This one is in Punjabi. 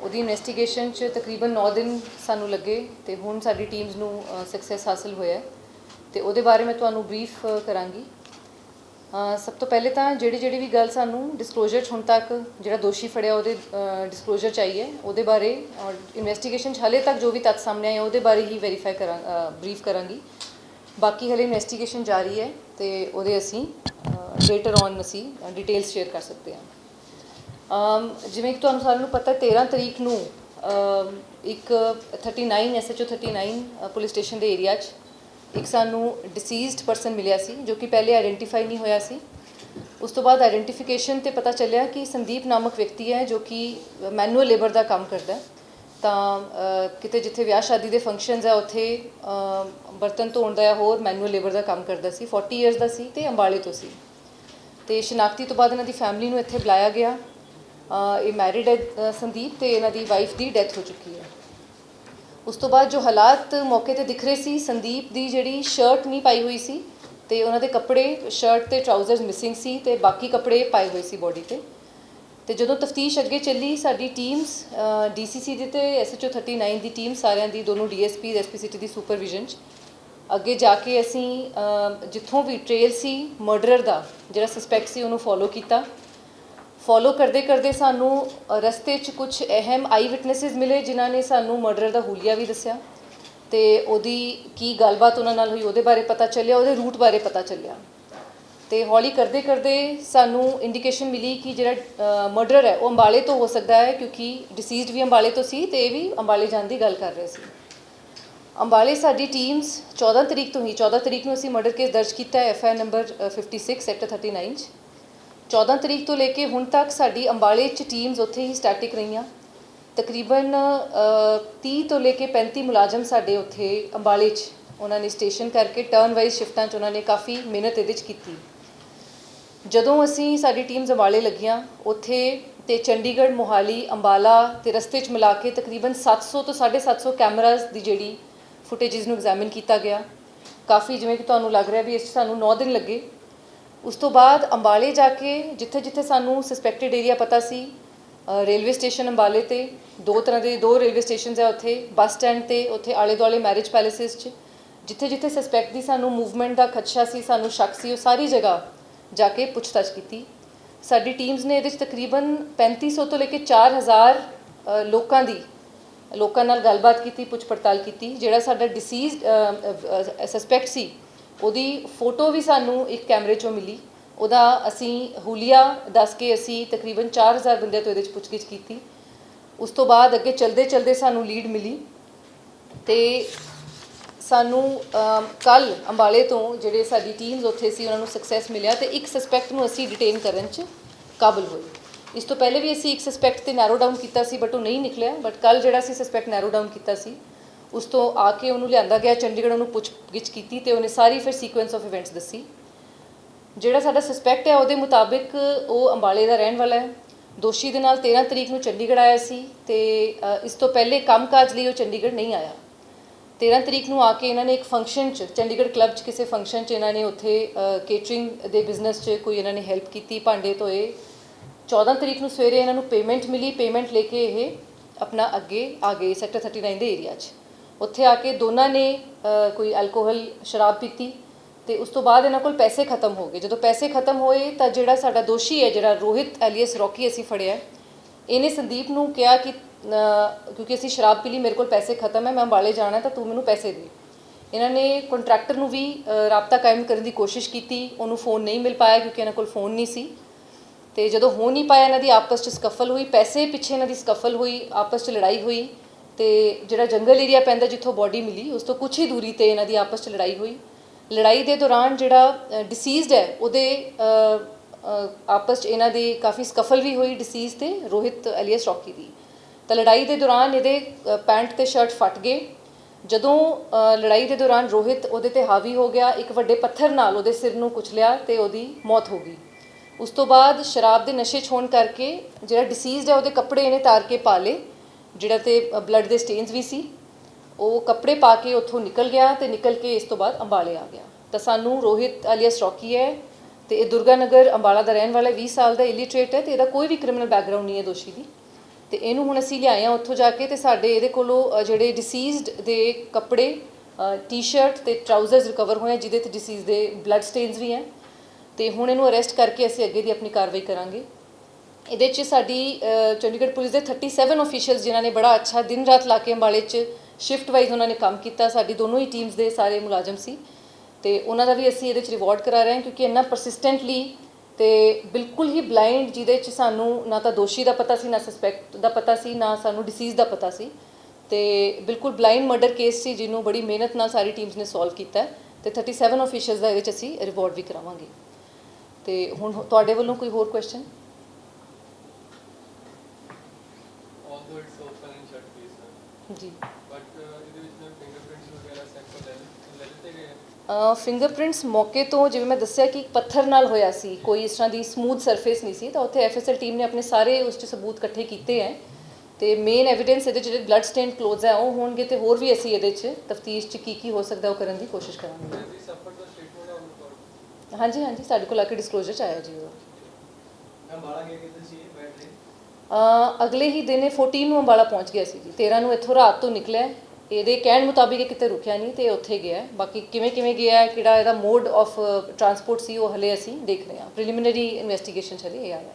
ਉਹਦੀ ਇਨਵੈਸਟੀਗੇਸ਼ਨ 'ਚ ਤਕਰੀਬਨ 9 ਦਿਨ ਸਾਨੂੰ ਲੱਗੇ ਤੇ ਹੁਣ ਸਾਡੀ ਟੀਮਸ ਨੂੰ ਸਕਸੈਸ ਹਾਸਲ ਹੋਇਆ ਹੈ। ਤੇ ਉਹਦੇ ਬਾਰੇ ਮੈਂ ਤੁਹਾਨੂੰ ਬਰੀਫ ਕਰਾਂਗੀ। ਸਭ ਤੋਂ ਪਹਿਲੇ ਤਾਂ ਜਿਹੜੀ ਜਿਹੜੀ ਵੀ ਗੱਲ ਸਾਨੂੰ ਡਿਸਕਲੋਜ਼ਰ 'ਚ ਹੁਣ ਤੱਕ ਜਿਹੜਾ ਦੋਸ਼ੀ ਫੜਿਆ ਉਹਦੇ ਡਿਸਕਲੋਜ਼ਰ ਚਾਹੀਏ ਉਹਦੇ ਬਾਰੇ, ਔਰ ਇਨਵੈਸਟੀਗੇਸ਼ਨ 'ਚ ਹਲੇ ਤੱਕ ਜੋ ਵੀ ਤੱਥ ਸਾਹਮਣੇ ਆਏ ਉਹਦੇ ਬਾਰੇ ਹੀ ਵੈਰੀਫਾਈ ਕਰਾਂ ਬਰੀਫ ਕਰਾਂਗੀ। ਬਾਕੀ ਹਲੇ ਇਨਵੈਸਟੀਗੇਸ਼ਨ ਜਾਰੀ ਹੈ ਤੇ ਉਹਦੇ ਅਸੀਂ ਲੇਟਰ ਔਨ ਅਸੀਂ ਡਿਟੇਲਸ ਸ਼ੇਅਰ ਕਰ ਸਕਦੇ ਹਾਂ। ਜਿਵੇਂ ਕਿ ਤੁਹਾਨੂੰ ਸਾਰਿਆਂ ਨੂੰ ਪਤਾ ਹੈ 13 ਤਰੀਕ ਨੂੰ ਅਮ ਇੱਕ 39 ਐਸਐਚਓ 39 ਅ, ਪੁਲਿਸ ਸਟੇਸ਼ਨ ਦੇ ਏਰੀਆ 'ਚ ਇੱਕ ਸਾਨੂੰ ਡਿਸੀਜ਼ਡ ਪਰਸਨ ਮਿਲਿਆ ਸੀ ਜੋ ਕਿ ਪਹਿਲੇ ਆਇਡੈਂਟੀਫਾਈ ਨਹੀਂ ਹੋਇਆ ਸੀ। ਉਸ ਤੋਂ ਬਾਅਦ ਆਇਡੈਂਟੀਫਿਕੇਸ਼ਨ ਤੇ ਪਤਾ ਚੱਲਿਆ ਕਿ ਸੰਦੀਪ ਨਾਮਕ ਵਿਅਕਤੀ ਹੈ ਜੋ ਕਿ ਮੈਨੂਅਲ ਲੇਬਰ ਦਾ ਕੰਮ ਕਰਦਾ ਤਾਂ ਕਿਤੇ ਜਿੱਥੇ ਵਿਆਹ ਸ਼ਾਦੀ ਦੇ ਫੰਕਸ਼ਨਸ ਹੈ ਉੱਥੇ ਬਰਤਨ ਧੋਣ ਦਾ ਜਾਂ ਹੋਰ ਮੈਨੂਅਲ ਲੇਬਰ ਦਾ ਕੰਮ ਕਰਦਾ ਸੀ। 40 ਇਅਰਸ ਦਾ ਸੀ ਤੇ ਅੰਬਾਲੇ ਤੋਂ ਸੀ। ਤੇ ਸ਼ਨਾਖਤੀ ਤੋਂ ਬਾਅਦ ਇਹਨਾਂ ਦੀ ਫੈਮਿਲੀ ਨੂੰ ਇੱਥੇ ਬੁਲਾਇਆ ਗਿਆ। ਇਹ ਮੈਰਿਡ ਹੈ ਸੰਦੀਪ ਤੇ ਇਹਨਾਂ ਦੀ ਵਾਈਫ ਦੀ ਡੈਥ ਹੋ ਚੁੱਕੀ ਹੈ। ਉਸ ਤੋਂ ਬਾਅਦ ਜੋ ਹਾਲਾਤ ਮੌਕੇ ਤੇ ਦਿਖ ਰਹੇ ਸੀ, ਸੰਦੀਪ ਦੀ ਜਿਹੜੀ ਸ਼ਰਟ ਨਹੀਂ ਪਾਈ ਹੋਈ ਸੀ ਤੇ ਉਹਨਾਂ ਦੇ ਕੱਪੜੇ ਸ਼ਰਟ ਤੇ ਟਰਾਊਜ਼ਰਸ ਮਿਸਿੰਗ ਸੀ ਤੇ ਬਾਕੀ ਕੱਪੜੇ ਪਾਏ ਹੋਏ ਸੀ ਬੋਡੀ ਤੇ। ਤੇ ਜਦੋਂ ਤਫਤੀਸ਼ ਅੱਗੇ ਚੱਲੀ, ਸਾਡੀ ਟੀਮਸ ਡੀਸੀਸੀ ਦੀ ਤੇ ਐਸਐਚਓ 39 ਦੀ ਟੀਮ ਸਾਰਿਆਂ ਦੀ ਦੋਨੋਂ ਡੀਐਸਪੀ ਐਸਪੀ ਸਿਟੀ ਦੀ ਸੁਪਰਵਿਜ਼ਨ ਚ। ਅੱਗੇ ਜਾ ਕੇ ਅਸੀਂ ਜਿੱਥੋਂ ਵੀ ਟ੍ਰੇਲ ਸੀ ਮਰਡਰਰ ਦਾ, ਜਿਹੜਾ ਸਸਪੈਕਟ ਸੀ, ਉਹਨੂੰ ਫੋਲੋ ਕੀਤਾ। ਫੋਲੋ ਕਰਦੇ ਕਰਦੇ ਸਾਨੂੰ ਰਸਤੇ 'ਚ ਕੁਝ ਅਹਿਮ ਆਈ ਵਿਟਨੈਸਸ ਮਿਲੇ ਜਿਨ੍ਹਾਂ ਨੇ ਸਾਨੂੰ ਮਰਡਰ ਦਾ ਹੁਲੀਆ ਵੀ ਦੱਸਿਆ ਤੇ ਉਹਦੀ ਕੀ ਗੱਲਬਾਤ ਉਹਨਾਂ ਨਾਲ ਹੋਈ ਉਹਦੇ ਬਾਰੇ ਪਤਾ ਚੱਲਿਆ, ਉਹਦੇ ਰੂਟ ਬਾਰੇ ਪਤਾ ਚੱਲਿਆ। ਤੇ ਹੌਲੀ ਕਰਦੇ ਕਰਦੇ ਸਾਨੂੰ ਇੰਡੀਕੇਸ਼ਨ ਮਿਲੀ ਕਿ ਜਿਹੜਾ ਮਰਡਰ ਹੈ, ਉਹ ਅੰਬਾਲੇ ਤੋਂ ਹੋ ਸਕਦਾ ਹੈ ਕਿਉਂਕਿ ਡਿਸੀਜ਼ਡ ਵੀ ਅੰਬਾਲੇ ਤੋਂ ਸੀ ਤੇ ਇਹ ਵੀ ਅੰਬਾਲੇ ਜਾਣ ਦੀ ਗੱਲ ਕਰ ਰਹੇ ਸੀ। ਅੰਬਾਲੇ ਸਾਡੀ ਟੀਮਸ 14 ਤਰੀਕ ਤੋਂ ਹੀ 14 ਤਰੀਕ ਨੂੰ ਅਸੀਂ ਮਰਡਰ ਕੇਸ ਦਰਜ ਕੀਤਾ ਹੈ ਐਫਆਈਆਰ ਨੰਬਰ 56 ਸੈਕਟਰ 39 ਚ। 14 ਤਰੀਕ ਤੋਂ ਲੈ ਕੇ ਹੁਣ ਤੱਕ ਸਾਡੀ ਅੰਬਾਲੇ ਚ ਟੀਮਸ ਉੱਥੇ ਹੀ ਸਟੈਟਿਕ ਰਹੀਆਂ। ਤਕਰੀਬਨ ਅ, 30 ਤੋਂ ਲੈ ਕੇ 35 ਮੁਲਾਜ਼ਮ ਸਾਡੇ ਉੱਥੇ ਅੰਬਾਲੇ ਚ ਉਹਨਾਂ ਨੇ ਸਟੇਸ਼ਨ ਕਰਕੇ ਟਰਨ ਵਾਈਜ਼ ਸ਼ਿਫਟਾਂ ਚ ਉਹਨਾਂ ਨੇ ਕਾਫੀ ਮਿਹਨਤ ਇਹਦੇ ਚ ਕੀਤੀ। ਜਦੋਂ ਅਸੀਂ ਸਾਡੀ ਟੀਮਸ ਅੰਬਾਲੇ ਲੱਗੀਆਂ ਉੱਥੇ ਤੇ ਚੰਡੀਗੜ੍ਹ ਮੋਹਾਲੀ ਅੰਬਾਲਾ ਤੇ ਰਸਤੇ 'ਚ ਮਿਲਾ ਕੇ ਤਕਰੀਬਨ 700 ਤੋਂ 750 ਕੈਮਰਾਜ਼ ਦੀ ਜਿਹੜੀ ਫੁਟੇजेस ਨੂੰ ਐਗਜ਼ਾਮਿਨ ਕੀਤਾ ਗਿਆ। ਕਾਫੀ ਜਿਵੇਂ ਕਿ ਤੁਹਾਨੂੰ ਲੱਗ ਰਿਹਾ ਵੀ ਇਸ 'ਚ ਸਾਨੂੰ 9 ਦਿਨ ਲੱਗੇ। ਉਸ ਤੋਂ ਬਾਅਦ ਅੰਬਾਲੇ ਜਾ ਕੇ ਜਿੱਥੇ ਜਿੱਥੇ ਸਾਨੂੰ ਸਸਪੈਕਟਡ ਏਰੀਆ ਪਤਾ ਸੀ ਰੇਲਵੇ ਸਟੇਸ਼ਨ ਅੰਬਾਲੇ ਤੇ ਦੋ ਤਰ੍ਹਾਂ ਦੇ ਦੋ ਰੇਲਵੇ ਸਟੇਸ਼ਨਸ ਆ ਉੱਥੇ ਬੱਸ ਸਟੈਂਡ ਤੇ ਉੱਥੇ ਆਲੇ ਦੁਆਲੇ ਮੈਰਿਜ ਪੈਲੇਸਿਸ 'ਚ ਜਿੱਥੇ ਜਿੱਥੇ ਸਸਪੈਕਟ ਦੀ ਸਾਨੂੰ ਮੂਵਮੈਂਟ ਦਾ ਖਦਸ਼ਾ ਸੀ ਸਾਨੂੰ ਸ਼ੱਕ ਸੀ ਉਹ ਸਾਰੀ ਜਗ੍ਹਾ ਜਾ ਕੇ ਪੁੱਛਤਾਛ ਕੀਤੀ। ਸਾਡੀ ਟੀਮਸ ਨੇ ਇਹਦੇ 'ਚ ਤਕਰੀਬਨ 3500 ਤੋਂ ਲੈ ਕੇ 4000 ਅ, ਲੋਕਾਂ ਦੀ ਲੋਕਾਂ ਨਾਲ ਗੱਲਬਾਤ ਕੀਤੀ ਪੁੱਛ ਪੜਤਾਲ ਕੀਤੀ ਜਿਹੜਾ ਸਾਡਾ ਡਿਸੀਜ਼ ਸਸਪੈਕਟ ਸੀ। ਉਹਦੀ ਫੋਟੋ ਵੀ ਸਾਨੂੰ ਇੱਕ ਕੈਮਰੇ 'ਚੋਂ ਮਿਲੀ। ਉਹਦਾ ਅਸੀਂ ਹੁਲੀਆ ਦੱਸ ਕੇ ਅਸੀਂ ਤਕਰੀਬਨ 4000 ਬੰਦਿਆਂ ਤੋਂ ਇਹਦੇ 'ਚ ਪੁੱਛਗਿੱਛ ਕੀਤੀ। ਉਸ ਤੋਂ ਬਾਅਦ ਅੱਗੇ ਚਲਦੇ ਚਲਦੇ ਸਾਨੂੰ ਲੀਡ ਮਿਲੀ ਤੇ ਸਾਨੂੰ ਕੱਲ ਅੰਬਾਲੇ ਤੋਂ ਜਿਹੜੇ ਸਾਡੀ ਟੀਮਸ ਉੱਥੇ ਸੀ, ਉਹਨਾਂ ਨੂੰ ਸਕਸੈਸ ਮਿਲਿਆ ਤੇ ਇੱਕ ਸਸਪੈਕਟ ਨੂੰ ਅਸੀਂ ਡਿਟੇਨ ਕਰਨ 'ਚ ਕਾਬਲ ਹੋਏ। ਇਸ ਤੋਂ ਪਹਿਲੇ ਵੀ ਅਸੀਂ ਇੱਕ ਸਸਪੈਕਟ ਤੇ ਨੈਰੋ ਡਾਊਨ ਕੀਤਾ ਸੀ ਬਟ ਉਹ ਨਹੀਂ ਨਿਕਲਿਆ ਬਟ ਕੱਲ ਜਿਹੜਾ ਸੀ ਸਸਪੈਕਟ ਨੈਰੋ ਡਾਊਨ ਕੀਤਾ ਸੀ ਉਸ ਤੋਂ ਆ ਕੇ ਉਹਨੂੰ ਲਿਆਂਦਾ ਗਿਆ, ਚੰਡੀਗੜ੍ਹ ਉਹਨੂੰ ਪੁੱਛਗਿੱਛ ਕੀਤੀ ਤੇ ਉਹਨੇ ਸਾਰੀ ਫਿਰ ਸੀਕੁਐਂਸ ਆਫ ਇਵੈਂਟਸ ਦੱਸੀ। ਜਿਹੜਾ ਸਾਡਾ ਸਸਪੈਕਟ ਹੈ, ਉਹਦੇ ਮੁਤਾਬਿਕ ਉਹ ਅੰਬਾਲੇ ਦਾ ਰਹਿਣ ਵਾਲਾ ਹੈ। ਦੋਸ਼ੀ ਦੇ ਨਾਲ 13 ਤਰੀਕ ਨੂੰ ਚੰਡੀਗੜ੍ਹ ਆਇਆ ਸੀ ਤੇ ਇਸ ਤੋਂ ਪਹਿਲੇ ਕੰਮਕਾਜ ਲਈ ਉਹ ਚੰਡੀਗੜ੍ਹ ਨਹੀਂ ਆਇਆ। 13 ਤਰੀਕ ਨੂੰ ਆ ਕੇ ਇਹਨਾਂ ਨੇ ਇੱਕ ਫੰਕਸ਼ਨ 'ਚ, ਚੰਡੀਗੜ੍ਹ ਕਲੱਬ 'ਚ ਕਿਸੇ ਫੰਕਸ਼ਨ 'ਚ ਇਹਨਾਂ ਨੇ ਉੱਥੇ ਕੇਟਰਿੰਗ ਦੇ ਬਿਜ਼ਨਸ 'ਚ ਕੋਈ ਇਹਨਾਂ ਨੇ ਹੈਲਪ ਕੀਤੀ, ਭਾਂਡੇ ਧੋਏ। 14 ਤਰੀਕ ਨੂੰ ਸਵੇਰੇ ਇਹਨਾਂ ਨੂੰ ਪੇਮੈਂਟ ਮਿਲੀ ਪੇਮੈਂਟ ਲੈ ਕੇ ਇਹ ਆਪਣਾ ਅੱਗੇ ਆ ਗਏ ਸੈਕਟਰ 39 ਦੇ ਏਰੀਆ 'ਚ। ਉੱਥੇ ਆ ਕੇ ਦੋਨਾਂ ਨੇ ਕੋਈ ਐਲਕੋਹਲ ਸ਼ਰਾਬ ਪੀਤੀ ਤੇ ਉਸ ਤੋਂ ਬਾਅਦ ਇਹਨਾਂ ਕੋਲ ਪੈਸੇ ਖਤਮ ਹੋ ਗਏ। ਜਦੋਂ ਪੈਸੇ ਖਤਮ ਹੋਏ ਤਾਂ ਜਿਹੜਾ ਸਾਡਾ ਦੋਸ਼ੀ ਹੈ, ਜਿਹੜਾ ਰੋਹਿਤ ਐਲੀਅਸ ਰੌਕੀ ਅਸੀਂ ਫੜਿਆ, ਇਹਨੇ ਸੰਦੀਪ ਨੂੰ ਕਿਹਾ ਕਿ ਕਿਉਂਕਿ ਅਸੀਂ ਸ਼ਰਾਬ ਪੀ ਲਈ, ਮੇਰੇ ਕੋਲ ਪੈਸੇ ਖਤਮ ਹੈ, ਮੈਂ ਅੰਬਾਲੇ ਜਾਣਾ ਤਾਂ ਤੂੰ ਮੈਨੂੰ ਪੈਸੇ ਦੇ। ਇਹਨਾਂ ਨੇ ਕੰਟਰੈਕਟਰ ਨੂੰ ਵੀ ਰਾਬਤਾ ਕਾਇਮ ਕਰਨ ਦੀ ਕੋਸ਼ਿਸ਼ ਕੀਤੀ, ਉਹਨੂੰ ਫੋਨ ਨਹੀਂ ਮਿਲ ਪਾਇਆ ਕਿਉਂਕਿ ਇਹਨਾਂ ਕੋਲ ਫੋਨ ਨਹੀਂ ਸੀ। ਤੇ ਜਦੋਂ ਹੋ ਨਹੀਂ ਪਾਇਆ, ਇਹਨਾਂ ਦੀ ਆਪਸ 'ਚ ਸਕਫਲ ਹੋਈ, ਪੈਸੇ ਪਿੱਛੇ ਇਹਨਾਂ ਦੀ ਸਕਫਲ ਹੋਈ, ਆਪਸ 'ਚ ਲੜਾਈ ਹੋਈ। ਤੇ ਜਿਹੜਾ ਜੰਗਲ ਏਰੀਆ ਪੈਂਦਾ ਜਿੱਥੋਂ ਬਾਡੀ ਮਿਲੀ, ਉਸ ਤੋਂ ਕੁਝ ਹੀ ਦੂਰੀ ਤੇ ਇਹਨਾਂ ਦੀ ਆਪਸ 'ਚ ਲੜਾਈ ਹੋਈ। ਲੜਾਈ ਦੇ ਦੌਰਾਨ ਜਿਹੜਾ ਡਿਸੀਜ਼ਡ ਹੈ, ਉਹਦੇ ਆਪਸ 'ਚ ਇਹਨਾਂ ਦੀ ਕਾਫੀ ਸਕਫਲ ਵੀ ਹੋਈ ਡਿਸੀਜ਼ ਤੇ, ਰੋਹਿਤ ਐਲੀਅਸ ਰੌਕੀ ਦੀ। ਤਾਂ ਲੜਾਈ ਦੇ ਦੌਰਾਨ ਇਹਦੇ ਪੈਂਟ ਤੇ ਸ਼ਰਟ ਫਟ ਗਏ। ਜਦੋਂ ਲੜਾਈ ਦੇ ਦੌਰਾਨ ਰੋਹਿਤ ਉਹਦੇ ਤੇ ਹਾਵੀ ਹੋ ਗਿਆ, ਇੱਕ ਵੱਡੇ ਪੱਥਰ ਨਾਲ ਉਹਦੇ ਸਿਰ ਨੂੰ ਕੁਚਲਿਆ ਤੇ ਉਹਦੀ ਮੌਤ ਹੋ ਗਈ। ਉਸ ਤੋਂ ਬਾਅਦ ਸ਼ਰਾਬ ਦੇ ਨਸ਼ੇ 'ਚ ਹੋਣ ਕਰਕੇ ਜਿਹੜਾ ਡਿਸੀਜ਼ਡ ਹੈ, ਉਹਦੇ ਕੱਪੜੇ ਇਹਨੇ ਤਾਰ ਕੇ ਪਾ ਲਏ। ਜਿਹੜਾ ਤੇ ਬਲੱਡ ਦੇ ਸਟੇਨਸ ਵੀ ਸੀ ਉਹ ਕੱਪੜੇ ਪਾ ਕੇ ਉੱਥੋਂ ਨਿਕਲ ਗਿਆ ਤੇ ਨਿਕਲ ਕੇ ਇਸ ਤੋਂ ਬਾਅਦ ਅੰਬਾਲੇ ਆ ਗਿਆ। ਤਾਂ ਸਾਨੂੰ ਰੋਹਿਤ ਅਲੀਅਸ ਰੌਕੀ ਹੈ ਤੇ ਇਹ ਦੁਰਗਾ ਨਗਰ ਅੰਬਾਲਾ ਦਾ ਰਹਿਣ ਵਾਲਾ ਹੈ, 20 ਸਾਲ ਦਾ ਇਲਿਟਰੇਟ ਹੈ ਤੇ ਇਹਦਾ ਕੋਈ ਵੀ ਕ੍ਰਿਮੀਨਲ ਬੈਕਗ੍ਰਾਉਂਡ ਨਹੀਂ ਹੈ ਦੋਸ਼ੀ ਦੀ। ਤੇ ਇਹਨੂੰ ਹੁਣ ਅਸੀਂ ਲਿਆਏ ਆ ਉੱਥੋਂ ਜਾ ਕੇ ਤੇ ਸਾਡੇ ਇਹਦੇ ਕੋਲੋਂ ਜਿਹੜੇ ਡਿਸੀਜ਼ਡ ਦੇ ਕੱਪੜੇ ਟੀ-ਸ਼ਰਟ ਤੇ ਟਰਾਊਜ਼ਰਸ ਰਿਕਵਰ ਹੋਏ ਆ, ਜਿਹਦੇ ਤੇ ਡਿਸੀਜ਼ ਦੇ ਬਲੱਡ ਸਟੇਨਸ ਵੀ ਹੈ। ਤੇ ਹੁਣ ਇਹਨੂੰ ਅਰੈਸਟ ਕਰਕੇ ਅਸੀਂ ਅੱਗੇ ਦੀ ਆਪਣੀ ਕਾਰਵਾਈ ਕਰਾਂਗੇ। ਇਹਦੇ 'ਚ ਸਾਡੀ ਚੰਡੀਗੜ੍ਹ ਪੁਲਿਸ ਦੇ 37 ਅਫੀਸ਼ੀਅਲਸ ਜਿਨ੍ਹਾਂ ਨੇ ਬੜਾ ਅੱਛਾ ਦਿਨ ਰਾਤ ਲਾ ਕੇ ਅੰਬਾਲੇ 'ਚ ਸ਼ਿਫਟ ਵਾਈਜ਼ ਉਹਨਾਂ ਨੇ ਕੰਮ ਕੀਤਾ। ਸਾਡੀ ਦੋਨੋਂ ਹੀ ਟੀਮਸ ਦੇ ਸਾਰੇ ਮੁਲਾਜ਼ਮ ਸੀ। ਤੇ ਉਹਨਾਂ ਦਾ ਵੀ ਅਸੀਂ ਇਹਦੇ 'ਚ ਰਿਵਾਰਡ ਕਰਾ ਰਹੇ ਹਾਂ ਕਿਉਂਕਿ ਇੰਨਾ ਪਰਸਿਸਟੈਂਟਲੀ ਤੇ ਬਿਲਕੁਲ ਹੀ ਬਲਾਈਂਡ ਜਿਹਦੇ 'ਚ ਸਾਨੂੰ ਨਾ ਤਾਂ ਦੋਸ਼ੀ ਦਾ ਪਤਾ ਸੀ, ਨਾ ਸਸਪੈਕਟ ਦਾ ਪਤਾ ਸੀ, ਨਾ ਸਾਨੂੰ ਡਿਸੀਜ਼ ਦਾ ਪਤਾ ਸੀ। ਤੇ ਬਿਲਕੁਲ ਬਲਾਈਂਡ ਮਰਡਰ ਕੇਸ ਸੀ ਜਿਹਨੂੰ ਬੜੀ ਮਿਹਨਤ ਨਾਲ ਸਾਰੀ ਟੀਮਸ ਨੇ ਸੋਲਵ ਕੀਤਾ ਹੈ। ਤੇ 37 ਅਫੀਸ਼ੀਅਲਸ ਦਾ ਇਹਦੇ 'ਚ ਅਸੀਂ ਰਿਵਾਰਡ ਵੀ ਕਰਾਵਾਂਗੇ। ਤੇ ਹੁਣ ਤੁਹਾਡੇ ਵੱਲੋਂ ਕੋਈ ਹੋਰ question although it's open and shut case ਹੈ ਜੀ ਬਟ ਇਹਦੇ ਵਿੱਚ ਨਾ ਫਿੰਗਰਪ੍ਰਿੰਟਸ ਵਗੈਰਾ ਸੈਂਪਲ ਲੈ ਲਿ- ਲੈ ਲਿੱਤੇ ਗਏ ਹੈ? ਫਿੰਗਰਪ੍ਰਿੰਟਸ ਮੌਕੇ ਤੋਂ ਜਿਵੇਂ ਮੈਂ ਦੱਸਿਆ ਕਿ ਇੱਕ ਪੱਥਰ ਨਾਲ ਹੋਇਆ ਸੀ ਕੋਈ ਇਸ ਤਰ੍ਹਾਂ ਦੀ ਸਮੂਥ ਸਰਫੇਸ ਨਹੀਂ ਸੀ ਤਾਂ ਉੱਥੇ ਐਫਐਸਐਲ ਟੀਮ ਨੇ ਆਪਣੇ ਸਾਰੇ ਉਸ 'ਚ ਸਬੂਤ ਇਕੱਠੇ ਕੀਤੇ ਹੈ ਤੇ ਮੇਨ ਐਵੀਡੈਂਸ ਇਹਦੇ ਜਿਹੜੇ ਬਲੱਡ ਸਟੇਨ ਕਲੋਥਸ ਹੈ ਉਹ ਹੋਣਗੇ ਤੇ ਹੋਰ ਵੀ ਅਸੀਂ ਇਹਦੇ 'ਚ ਤਫਤੀਸ਼ 'ਚ ਕੀ ਕੀ ਹੋ ਸਕਦਾ ਉਹ ਕਰਨ ਦੀ ਕੋਸ਼ਿਸ਼ ਕਰਾਂਗੇ? ਹਾਂਜੀ ਹਾਂਜੀ ਸਾਡੇ ਕੋਲ ਆ ਕੇ ਡਿਸਕਲੋਜ਼ਰ 'ਚ ਆਇਆ ਜੀ ਉਹ ਅੰਬਾਲਾ ਗਏ ਕਿਤੇ ਸੀ ਅਗਲੇ ਹੀ ਦਿਨ ਇਹ 14 ਨੂੰ ਅੰਬਾਲਾ ਪਹੁੰਚ ਗਿਆ ਸੀ ਜੀ। 13 ਨੂੰ ਇੱਥੋਂ ਰਾਤ ਤੋਂ ਨਿਕਲਿਆ। ਇਹਦੇ ਕਹਿਣ ਮੁਤਾਬਿਕ ਇਹ ਕਿਤੇ ਰੁਕਿਆ ਨਹੀਂ ਤੇ ਉੱਥੇ ਗਿਆ। ਬਾਕੀ ਕਿਵੇਂ ਕਿਵੇਂ ਗਿਆ, ਕਿਹੜਾ ਇਹਦਾ ਮੋਡ ਆਫ ਟਰਾਂਸਪੋਰਟ ਸੀ, ਉਹ ਹਲੇ ਅਸੀਂ ਦੇਖ ਰਹੇ ਹਾਂ। ਪ੍ਰੀਲਿਮਿਨਰੀ ਇਨਵੈਸਟੀਗੇਸ਼ਨ ਚਲੀ ਇਹ ਆਇਆ। ਹੈ